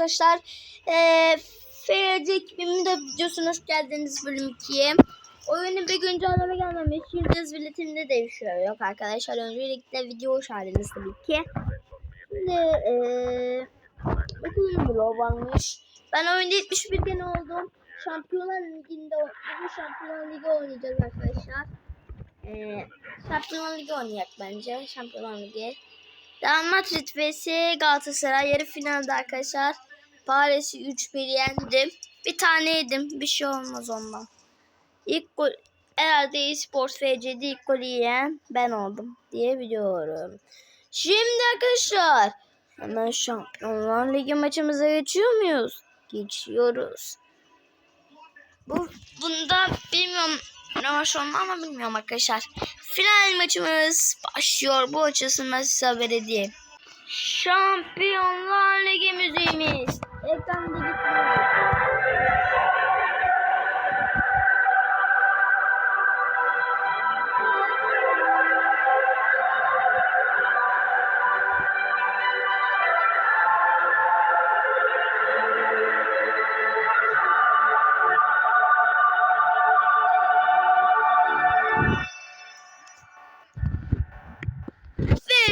arkadaşlar. Ee, FC 2004 videosuna hoş geldiniz bölüm 2'ye. Oyunun bir güncelleme gelmemiş. Yıldız biletinde değişiyor. Yok arkadaşlar öncelikle video hoş geldiniz tabii ki. Şimdi ee, bakalım bloğu varmış. Ben oyunda 71 gene oldum. Şampiyonlar Ligi'nde bugün Şampiyonlar Ligi oynayacağız arkadaşlar. Ee, Şampiyonlar Ligi oynayacak bence. Şampiyonlar Ligi. Real Madrid vs Galatasaray yarı finalde arkadaşlar. Paris'i 3-1 yendim. Bir tane yedim. Bir şey olmaz ondan. İlk gol herhalde eSports FC'de ilk golü yiyen ben oldum diye biliyorum. Şimdi arkadaşlar hemen Şampiyonlar Ligi maçımıza geçiyor muyuz? Geçiyoruz. Bu bunda bilmiyorum rövanş olma ama bilmiyorum arkadaşlar. Final maçımız başlıyor. Bu açılsın ben size haber edeyim. Şampiyonlar Ligi müziğimiz. Ekranda getiriyoruz.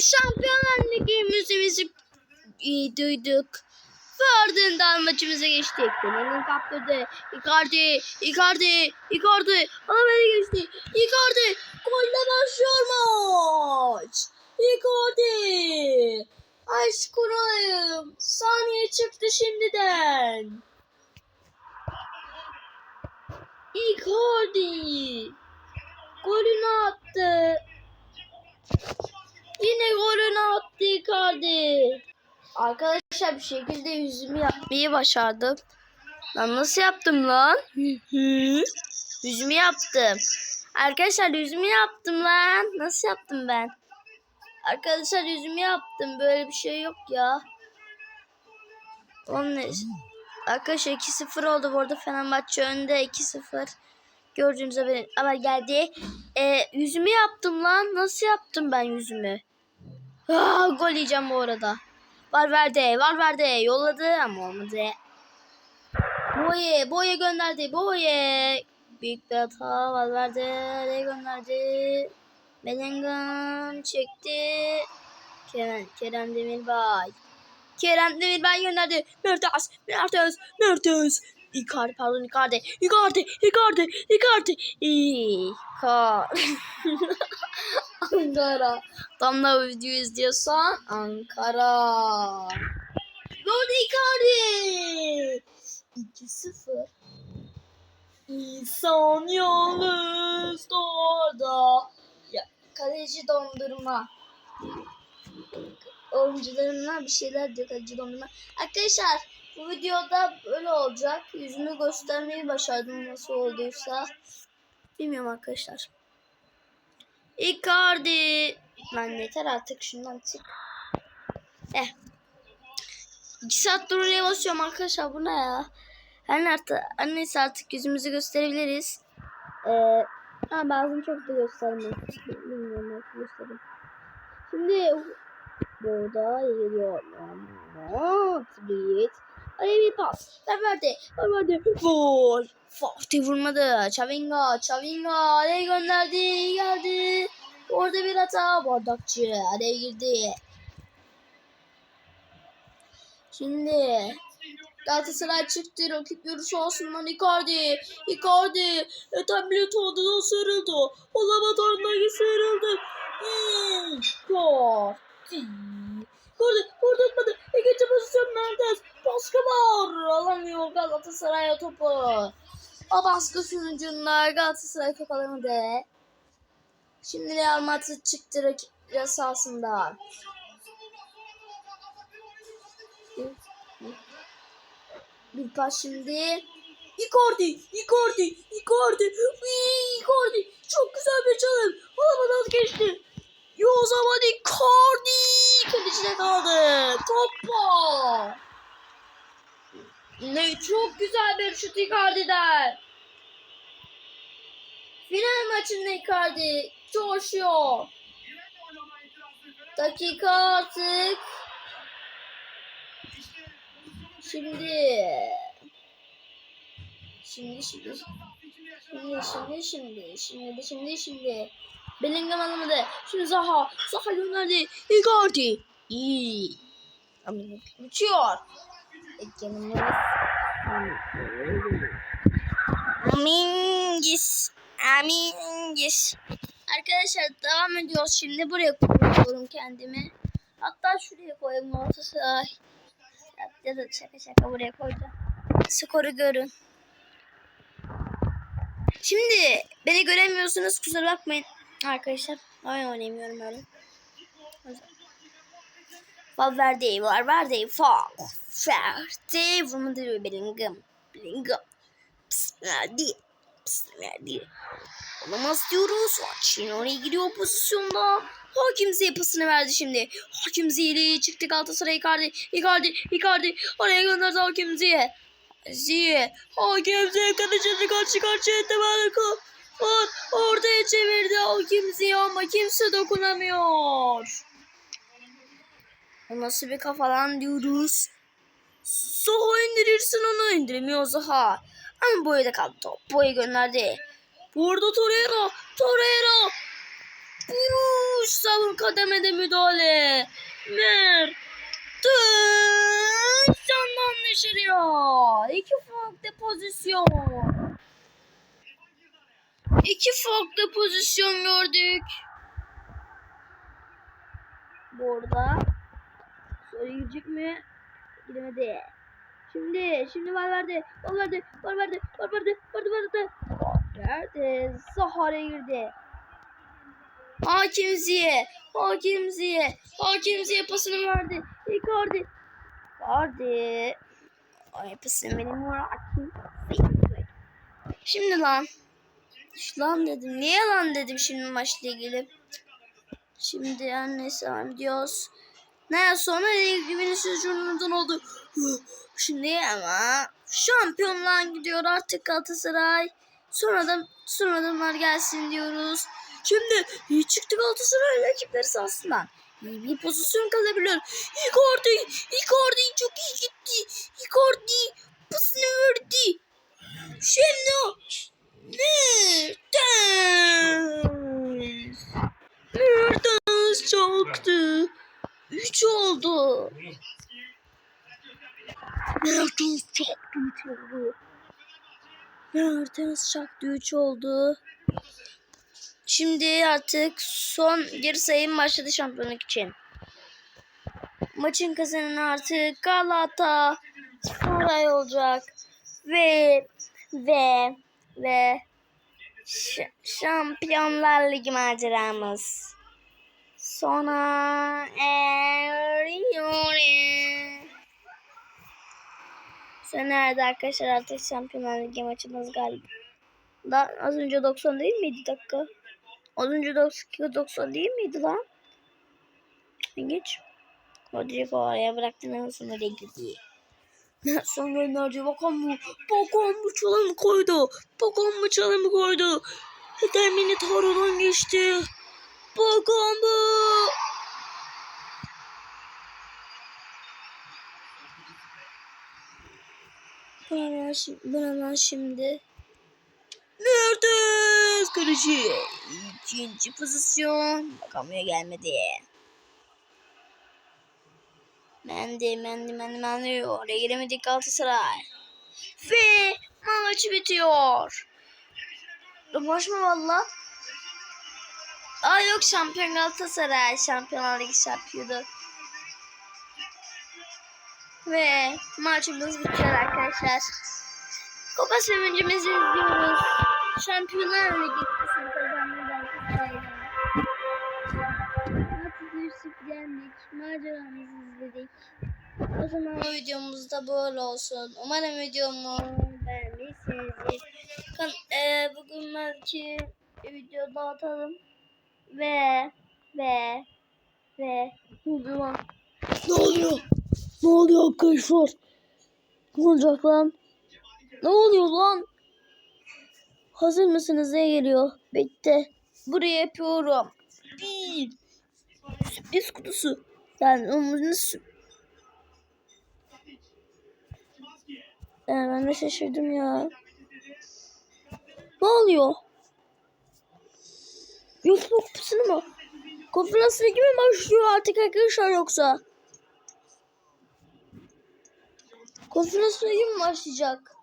Şampiyonlar Ligi müziğimizi e, duyduk. Ardından maçımıza geçtik. Fener'in kaptırdı. Icardi, Icardi, Icardi. Alamedi geçti. Icardi. Golle başlıyor maç. Icardi. Aşk olayım. Saniye çıktı şimdiden. Icardi. Golünü attı. Yine golünü attı Icardi. Arkadaşlar bir şekilde yüzümü yapmayı başardım. Lan nasıl yaptım lan? yüzümü yaptım. Arkadaşlar yüzümü yaptım lan. Nasıl yaptım ben? Arkadaşlar yüzümü yaptım. Böyle bir şey yok ya. Onun ne? Arkadaşlar 2-0 oldu bu arada Fenerbahçe önde 2-0. Gördüğünüz haber, haber geldi. Ee, yüzümü yaptım lan. Nasıl yaptım ben yüzümü? Aa, gol yiyeceğim bu arada. Var verdi. Yolladı ama olmadı. Boye, Boye gönderdi. Boye. Büyük bir hata var verdi. Nereye gönderdi? Bellingham çekti. Kerem, Kerem Demirbay. Kerem Demirbay gönderdi. Mertens, Mertens, Mertens. Icardi pardon Icardi. Icardi, Icardi, Icardi. Icardi. Ankara. Tam da bu videoyu izliyorsan Ankara. Gol Icardi. 2-0. İnsan yalnız orada. Ya, kaleci dondurma. Oyuncularına bir şeyler diyor kaleci dondurma. Arkadaşlar bu videoda böyle olacak. Yüzümü göstermeyi başardım nasıl olduysa. Bilmiyorum arkadaşlar. Icardi. Lan yeter artık şundan çık. Eh. İki saattir oraya basıyorum arkadaşlar bu ne ya? Her her neyse artık yüzümüzü gösterebiliriz. Ee, ha, bazen çok da göstermiyor. Bilmiyorum nasıl göstereyim. Şimdi burada geliyor. Madrid. Ay bir pas. Ver verdi. Ver verdi. Gol. Fatih vurmadı. Çavinga. Çavinga. Araya gönderdi. Geldi. Orada bir hata. Bardakçı. Araya girdi. Şimdi Galatasaray çıktı. Rakip yarışı olsundan Icardi. Icardi. Tablet oldu. Sarıldı. Olamadı. Ondan sarıldı. Icardi. Vurdu. Vurdu atmadı. İkinci pozisyon Mertens. Baskı var. Alamıyor Galatasaray topu. O baskı sonucunda Galatasaray top alamadı. Şimdi Real Madrid çıktı rakip sahasında. Bir pas şimdi. Icardi, Icardi, Icardi, Icardi. Çok güzel bir çalım. Alamadan geçti. Yo zaman Icardi. Kalecide kaldı. Topa. Ne çok güzel bir şut Icardi'den. Final maçında Icardi coşuyor. Dakika artık Şimdi. Şimdi şimdi. Şimdi şimdi şimdi. Şimdi şimdi şimdi. Bellingham alamadı. Şimdi Zaha. Zaha gönderdi. Icardi. İyi. Uçuyor. Ekranımız. Amingis. Amingis. Arkadaşlar devam ediyoruz. Şimdi buraya koyuyorum kendimi. Hatta şuraya koyayım Galatasaray. Ya da şaka şaka buraya koyacağım. Skoru görün. Şimdi beni göremiyorsunuz kusura bakmayın. Arkadaşlar oyun oynayamıyorum öyle. Valverde var. Valverde fall. Valverde vurmadı Bellingham. Bellingham. Psst, verdi. Psst, verdi. Olamaz diyoruz. Şimdi oraya giriyor pozisyonda. Hakim Ziyeh pasını verdi şimdi. Hakim Ziyeh'li çıktı Galatasaray Icardi. Icardi, Icardi. Oraya gönderdi Hakim Ziyeh. Ziyeh. Hakim Ziyeh karışırdı karşı karşıya temelli var. Ortaya çevirdi Hakim Ziyeh ama kimse dokunamıyor. O nasıl bir kafalan diyoruz. Zaha indirirsin onu indiremiyor Zaha. Ama boyda kaldı top. Boyu gönderdi. Burada Torreira. Torreira. Vuruş. Savun kademede müdahale. Mer. Candan dışarıya. İki farklı pozisyon. İki farklı pozisyon gördük. Burada. Sonra girecek mi? Gidemedi. Şimdi, şimdi var verdi, var verdi, var verdi, var verdi, var verdi. Nerede? Zahara girdi. Hakim Ziye, Hakim Ziye, Hakim Ziye pasını verdi. Icardi. Icardi. Ay pasını benim var. Şimdi lan. Lan dedim. Niye lan dedim şimdi maçla ilgili. Şimdi yani neyse devam ediyoruz. Ne sonra Vinicius Junior'dan oldu. Şimdi ama şampiyonluğa gidiyor artık Galatasaray. Sonradan sonradanlar gelsin diyoruz. Şimdi iyi çıktı Galatasaray rakipleri sahasından. İyi bir pozisyon kalabilir. Icardi, Icardi çok iyi gitti. Icardi pasını verdi. Şimdi Mertens. Mertens çaktı. Üç oldu. Mertens çaktı üç oldu. Mertens çaktı üç oldu. Şimdi artık son geri sayım başladı şampiyonluk için. Maçın kazananı artık Galata Saray olacak. Ve ve ve Ş- Şampiyonlar Ligi maceramız sona eriyor. Sen nerede arkadaşlar artık Şampiyonlar Ligi maçımız galiba. Da, az önce 90 değil miydi dakika? Az önce 90, 90 değil miydi lan? Geç. Rodrigo oraya bıraktı Nelson oraya gidiyor. Nelson gönderdi. Bakan mı? Bakan mı çalım koydu? Bakan mı çalım koydu? Termini Toro'dan geçti. Bu ne lan şimdi? Bu ne lan şimdi? Mertens karışı. İkinci pozisyon. Bakamıyor gelmedi. Mendi, mendi, mendi, mendi. Oraya giremedik Galatasaray. Ve maç bitiyor. Maç mı valla? Aa yok şampiyon Galatasaray. Şampiyonlar Ligi şampiyonu. Ve maçımız bitiyor arkadaşlar. Kupa sevincimizi izliyoruz. Şampiyonlar Ligi kupasını kazandı Galatasaray'dan. Maçı düşüp geldik. Maceramızı izledik. O zaman o videomuz da böyle olsun. Umarım videomu beğenmişsinizdir. Kan e, bugün belki video dağıtalım. Ve ve ve ne oluyor? Ne oluyor? Ne oluyor arkadaşlar? Ne olacak lan? Ne oluyor lan? Hazır mısınız? Ne geliyor? Bekle. Buraya yapıyorum. Bir. Sürpriz kutusu. Yani onu nasıl Ee, ben de şaşırdım ya. Ne oluyor? YouTube kupasını mı? Konferans ligi mi başlıyor artık arkadaşlar yoksa? Konferans ligi mi başlayacak?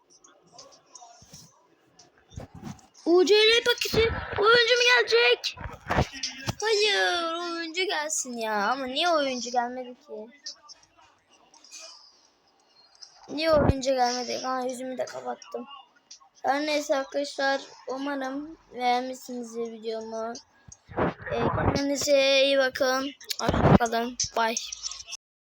UCL paketi oyuncu mu gelecek? Hayır oyuncu gelsin ya ama niye oyuncu gelmedi ki? Niye oyuncu gelmedi? Ha yüzümü de kapattım. Her neyse arkadaşlar umarım beğenmişsinizdir videomu. Kendinize iyi bakın. Hoşçakalın. Bye.